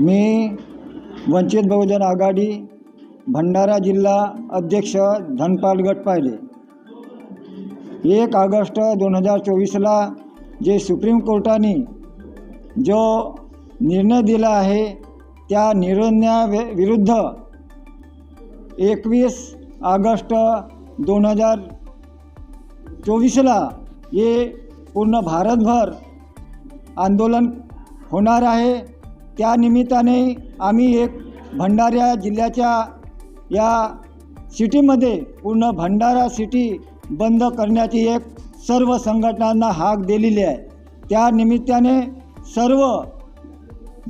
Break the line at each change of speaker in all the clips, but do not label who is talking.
मी वंचित बहुजन आघाडी भंडारा जिल्हा अध्यक्ष धनपाल गट पाहिले एक ऑगस्ट दोन हजार चोवीसला जे सुप्रीम कोर्टाने जो निर्णय दिला आहे त्या निर्णया विरुद्ध एकवीस ऑगस्ट दोन हजार चोवीसला हे पूर्ण भारतभर आंदोलन होणार आहे. त्या निमित्ताने आम्ही एक भंडारा जिल्ह्याच्या या सिटीमध्ये पूर्ण भंडारा सिटी बंद करण्याची एक सर्व संघटनांना हाक दिलेली आहे. त्या निमित्ताने सर्व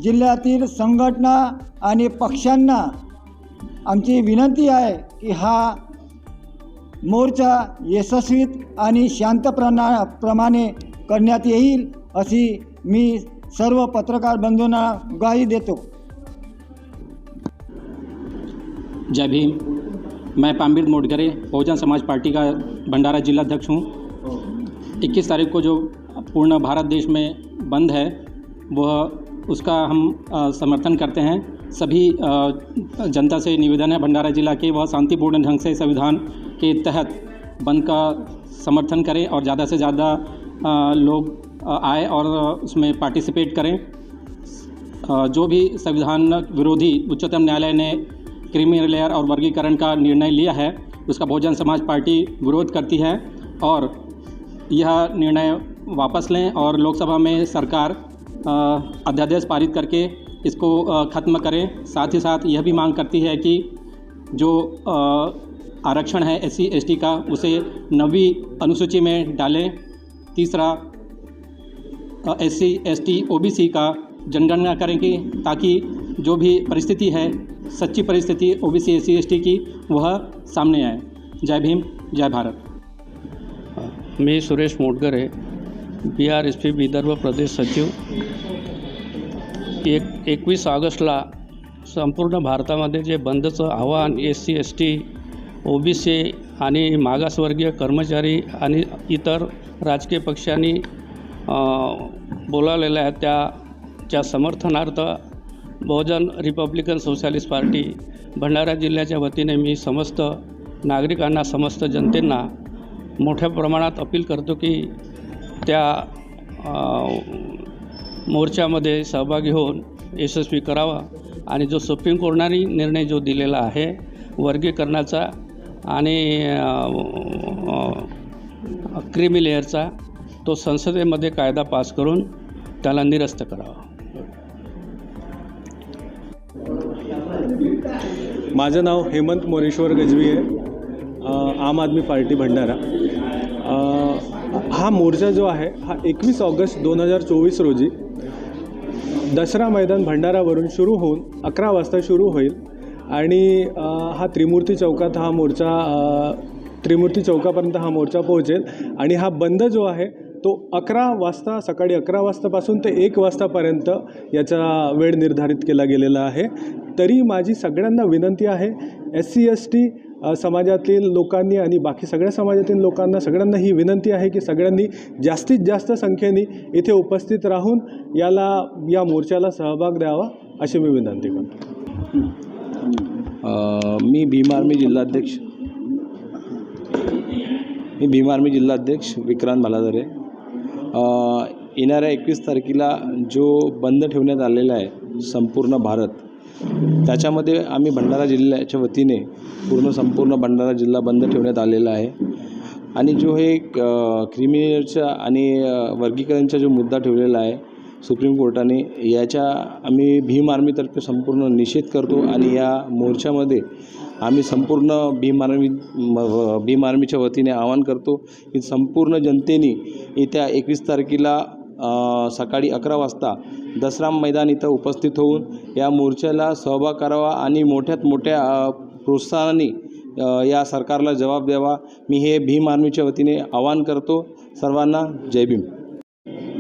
जिल्ह्यातील संघटना आणि पक्षांना आमची विनंती आहे की हा मोर्चा यशस्वीत आणि शांत प्रणा प्रमाणे करण्यात येईल अशी मी सर्व पत्रकार बंधूंना ग्वाही देतो.
जय भीम. मैं पामबीर मोडगरे, बहुजन समाज पार्टी का भंडारा जिला अध्यक्ष हूँ। 21 तारीख को जो पूर्ण भारत देश में बंद है, वह उसका हम समर्थन करते हैं। सभी जनता से निवेदन है भंडारा जिला के, वह शांतिपूर्ण ढंग से संविधान के तहत बंद का समर्थन करें और ज़्यादा से ज़्यादा लोग आए और उसमें पार्टिसिपेट करें। जो भी संविधान विरोधी उच्चतम न्यायालय ने क्रिमिनल लेयर और वर्गीकरण का निर्णय लिया है, उसका बहुजन समाज पार्टी विरोध करती है और यह निर्णय वापस लें और लोकसभा में सरकार अध्यादेश पारित करके इसको ख़त्म करें। साथ ही साथ यह भी मांग करती है कि जो आरक्षण है एस सी का, उसे नवी अनुसूची में डालें। तीसरा S C S T O B C का जनगणना करेंगे ताकि जो भी परिस्थिति है सच्ची परिस्थिति O B C S C S T की वह सामने आए। जय भीम जय भारत।
मी Suresh Motgare B R S P Vidarbha प्रदेश सचिव। एक एकवीस ऑगस्टला संपूर्ण भारतामध्ये जे बंदचं आव्हान S C S T O B C आणि मागासवर्गीय कर्मचारी आणि इतर राजकीय पक्षांनी बोलावलेल्या आहेत. त्याच्या समर्थनार्थ Bahujan Republican socialist party Bhandara जिल्ह्याच्या वतीने मी समस्त नागरिकांना समस्त जनतेंना मोठ्या प्रमाणात अपील करतो की त्या मोर्चामध्ये सहभागी होऊन यशस्वी करावा. आणि जो सुप्रीम कोर्टाने निर्णय जो दिलेला आहे वर्गीकरणाचा आणि क्रिमी लेअरचा तो संसदेमध्ये कायदा पास करून त्याला निरस्त करावा.
माझं नाव हेमंत मोरेश्वर गजवी आहे. आम आदमी पार्टी भंडारा. हा मोर्चा जो आहे हा एकवीस ऑगस्ट दोन हजार चोवीस रोजी दसरा मैदान भंडारावरून सुरू होऊन अकरा वाजता सुरू होईल. आणि हा त्रिमूर्ती चौकात हा मोर्चा त्रिमूर्ती चौकापर्यंत हा मोर्चा पोहोचेल. आणि हा बंद जो आहे तो अकरा वाजता सकाळी अकरा वाजतापासून ते एक वाजतापर्यंत याचा वेळ निर्धारित केला गेलेला आहे. तरी माझी सगळ्यांना विनंती आहे एस सी एस टी समाजातील लोकांनी आणि बाकी सगळ्या समाजातील लोकांना सगळ्यांना ही विनंती आहे की सगळ्यांनी जास्तीत जास्त संख्येने इथे उपस्थित राहून याला या मोर्चाला सहभाग द्यावा अशी मी विनंती करतो.
मी भीम आर्मी जिल्हाध्यक्ष मी भीम आर्मी जिल्हाध्यक्ष विक्रांत भालादरे. येणाऱ्या एकवीस तारखेला जो बंद ठेवण्यात आलेला आहे संपूर्ण भारत त्याच्यामध्ये आम्ही भंडारा जिल्ह्याच्या वतीने पूर्ण संपूर्ण भंडारा जिल्हा बंद ठेवण्यात आलेला आहे. आणि जो हे क्रिमिनलचा आणि वर्गीकरणचा जो मुद्दा ठेवलेला आहे सुप्रीम कोर्टाने याच्या आम्ही भीम आर्मीतर्फे संपूर्ण निषेध करतो आणि या मोर्चामध्ये आम्ही संपूर्ण भीम आर्मी भीम आर्मीच्या वतीने आवाहन करतो की संपूर्ण जनतेने येत्या एकवीस तारखेला सकाळी अकरा वाजता दसरा मैदान इथं उपस्थित होऊन या मोर्चाला सहभाग करावा आणि मोठ्यात मोठ्या प्रोत्साहनाने या सरकारला जबाब द्यावा. मी हे भीम आर्मीच्या वतीने आवाहन करतो. सर्वांना जय भीम.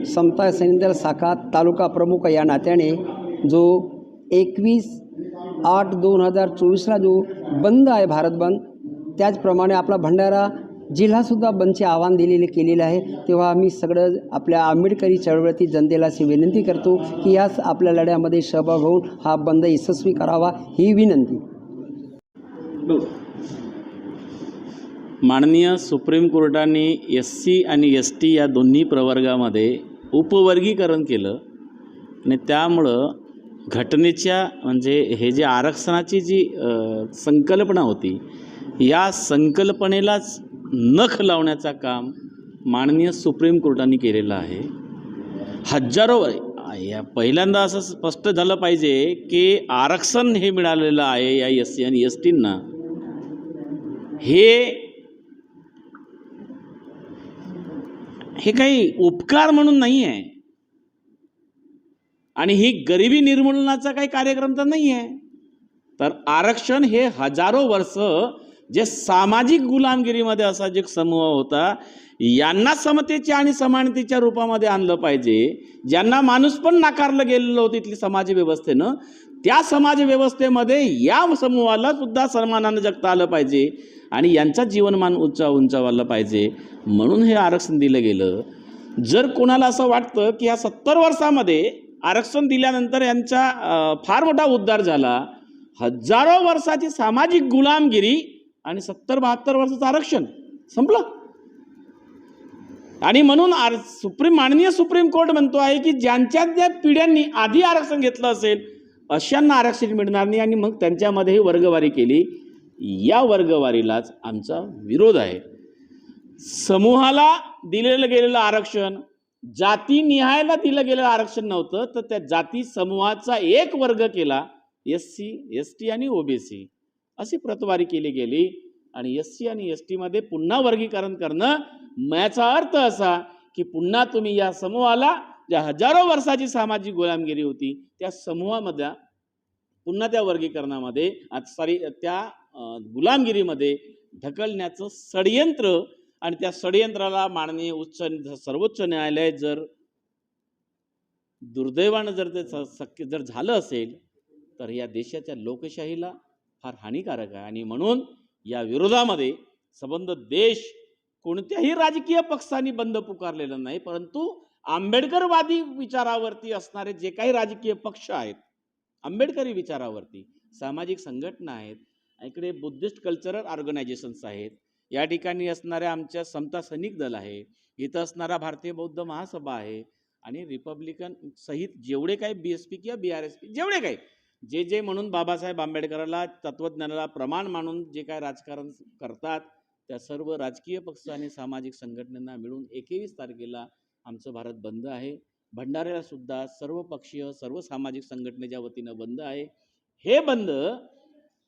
समता सैन्यदल शाखा तालुका प्रमुख या नात्याने जो एकवीस आठ दोन हजार चोवीसला जो बंद आहे भारत बंद त्याचप्रमाणे आपला भंडारा जिल्हासुद्धा बंदचे आव्हान दिलेले केलेले आहे. तेव्हा आम्ही सगळं आपल्या आंबेडकरी चळवळीतील जनतेला अशी विनंती करतो की याच आपल्या लढ्यामध्ये सहभाग होऊन हा बंद यशस्वी करावा ही विनंती.
माननीय सुप्रीम कोर्टाने एस सी आणि एस टी या दोन्ही प्रवर्गामध्ये उपवर्गीकरण केलं आणि त्यामुळं घटनेच्या म्हणजे हे जे आरक्षणाची जी संकल्पना होती या संकल्पनेलाच नख लावण्याचा काम माननीय सुप्रीम कोर्टाने केलेलं आहे. हजारो या पहिल्यांदा असं स्पष्ट झालं पाहिजे की आरक्षण हे मिळालेलं आहे या एस सी आणि एस टींना. हे हे काही उपकार म्हणून नाही आहे आणि ही गरिबी निर्मूलनाचा काही कार्यक्रम तर नाही आहे. तर आरक्षण हे हजारो वर्ष जे सामाजिक गुलामगिरीमध्ये असा जे समूह होता यांना समतेच्या आणि समानतेच्या रूपामध्ये आणलं पाहिजे. ज्यांना माणूस पण नाकारलं गेलेलं होतं इथली समाज व्यवस्थेनं त्या समाज व्यवस्थेमध्ये या समूहाला सुद्धा सन्मानानं जगता आलं पाहिजे आणि यांचा जीवनमान उंचा उंचावलं पाहिजे. म्हणून हे आरक्षण दिलं गेलं. जर कोणाला असं वाटतं की या सत्तर वर्षामध्ये आरक्षण दिल्यानंतर यांचा फार मोठा उद्धार झाला. हजारो वर्षाची सामाजिक गुलामगिरी आणि सत्तर बहात्तर वर्षाचं आरक्षण. संपलं. आणि म्हणून आर सुप्रीम माननीय सुप्रीम कोर्ट म्हणतो आहे की ज्यांच्या ज्या पिढ्यांनी आधी आरक्षण घेतलं असेल अशांना आरक्षण मिळणार नाही आणि मग त्यांच्यामध्येही वर्गवारी केली. या वर्गवारीलाच आमचा विरोध आहे. समूहाला दिलेलं गेलेलं आरक्षण जाती निहायला दिलं गेलेलं आरक्षण नव्हतं तर त्या जाती समूहाचा एक वर्ग केला एस सी एस टी आणि ओबीसी अशी प्रतवारी केली गेली आणि एस सी आणि एस टीमध्ये पुन्हा वर्गीकरण करणं याचा अर्थ असा की पुन्हा तुम्ही या समूहाला ज्या हजारो वर्षाची सामाजिक गुलामगिरी होती त्या समूहामध्ये पुन्हा त्या वर्गीकरणामध्ये सॉरी त्या गुलामगिरीमध्ये ढकलण्याचं षडयंत्र आणि त्या षडयंत्राला माननीय उच्च सर्वोच्च न्यायालय जर दुर्दैवानं जर ते स- शक्य जर झालं असेल तर या देशाच्या लोकशाहीला फार हानिकारक आहे. आणि म्हणून या विरोधामध्ये संबंध देश कोणत्याही राजकीय पक्षांनी बंद पुकारलेलं नाही परंतु आंबेडकरवादी विचारावरती असणारे जे काही राजकीय पक्ष आहेत आंबेडकरी विचारावरती सामाजिक संघटना आहेत इकडे बुद्धिस्ट कल्चरल ऑर्गनायझेशन्स आहेत या ठिकाणी असणाऱ्या आमच्या समता सैनिक दल आहे. इथं असणारा भारतीय बौद्ध महासभा आहे. आणि रिपब्लिकन सहित जेवढे काही बी एस पी किंवा बी आर एस पी जेवढे काही जे जे म्हणून बाबासाहेब आंबेडकराला तत्त्वज्ञानाला प्रमाण मानून जे काय राजकारण करतात त्या सर्व राजकीय पक्ष आणि सामाजिक संघटनांना मिळून एकवीस तारखेला आमचं भारत बंद आहे. भंडाऱ्याला सुद्धा सर्व पक्षीय सर्व सामाजिक संघटनेच्या वतीनं बंद आहे. हे बंद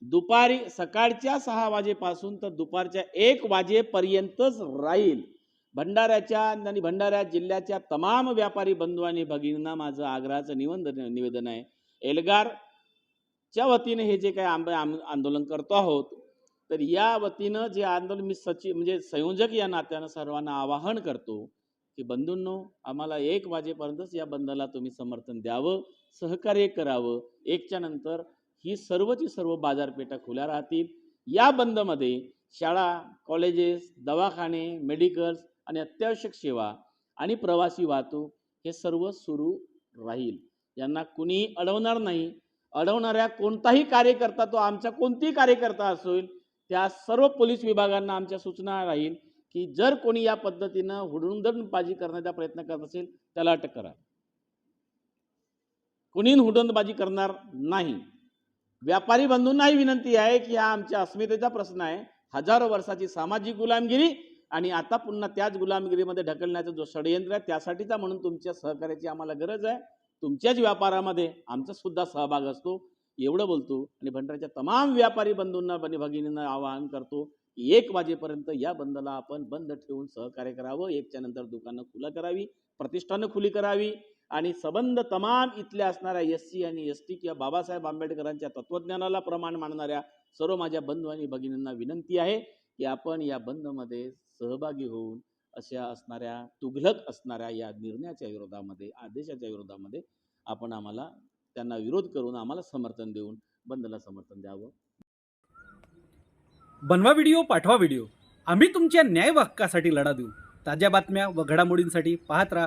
दुपारी सकाळच्या सहा वाजेपासून तर दुपारच्या एक वाजेपर्यंतच राहील. भंडाऱ्याच्या आणि भंडाऱ्या जिल्ह्याच्या तमाम व्यापारी बंधू आणि भगिनींना माझं आग्रहाचं निवेदन निवेदन आहे. एल्गारच्या वतीने हे जे काही आंब आंदोलन करतो आहोत तर या वतीनं जे आंदोलन मी सचिव म्हणजे संयोजक या नात्यानं सर्वांना आवाहन करतो की बंधूंनो आम्हाला एक वाजेपर्यंतच या बंदला तुम्ही समर्थन द्यावं सहकार्य करावं. एकच्या नंतर ही सर्वची सर्व बाजारपेठा खुल्या राहतील. या बंदमध्ये शाळा कॉलेजेस दवाखाने मेडिकल्स आणि अत्यावश्यक सेवा आणि प्रवासी वाहतूक हे सर्व सुरू राहील. यांना कुणीही अडवणार नाही. अडवणाऱ्या कोणताही कार्यकर्ता तो आमचा कोणतीही कार्यकर्ता असेल त्या सर्व पोलीस विभागांना आमच्या सूचना राहील की जर कोणी या पद्धतीनं हुडुंदणबाजी करण्याचा प्रयत्न करत असेल त्याला अटक करा. कुणी हुडंदबाजी करणार नाही. व्यापारी बंधूंनाही विनंती आहे की हा आमच्या अस्मितेचा प्रश्न आहे. हजारो वर्षाची सामाजिक गुलामगिरी आणि आता पुन्हा त्याच गुलामगिरीमध्ये ढकलण्याचं जो षडयंत्र आहे त्यासाठीचा म्हणून तुमच्या सहकार्याची आम्हाला गरज आहे. तुमच्याच व्यापारामध्ये आमचा सुद्धा सहभाग असतो. एवढं बोलतो आणि भंडाऱ्याच्या तमाम व्यापारी बंधूंना बनी भगिनींना आवाहन करतो की एक वाजेपर्यंत या बंदला आपण बंद ठेवून सहकार्य करावं. एकच्या नंतर दुकानं खुलं करावी प्रतिष्ठानं खुली करावी. आणि संबंध तमाम इथल्या असणाऱ्या एस सी आणि एस टी किंवा बाबासाहेब आंबेडकरांच्या तत्त्वज्ञानाला प्रमाण मानणाऱ्या सर्व माझ्या बंधू आणि भगिनींना विनंती आहे की आपण या बंदमध्ये सहभागी होऊन अशा असणाऱ्या तुघलक असणाऱ्या या निर्णयाच्या विरोधामध्ये आदेशाच्या विरोधामध्ये आपण आम्हाला त्यांना विरोध करून आम्हाला समर्थन देऊन बंदला समर्थन द्यावं.
बनवा व्हिडिओ पाठवा व्हिडिओ. आम्ही तुमच्या न्याय हक्कासाठी लढा देऊ. ताज्या बातम्या व घडामोडींसाठी पाहत राहा.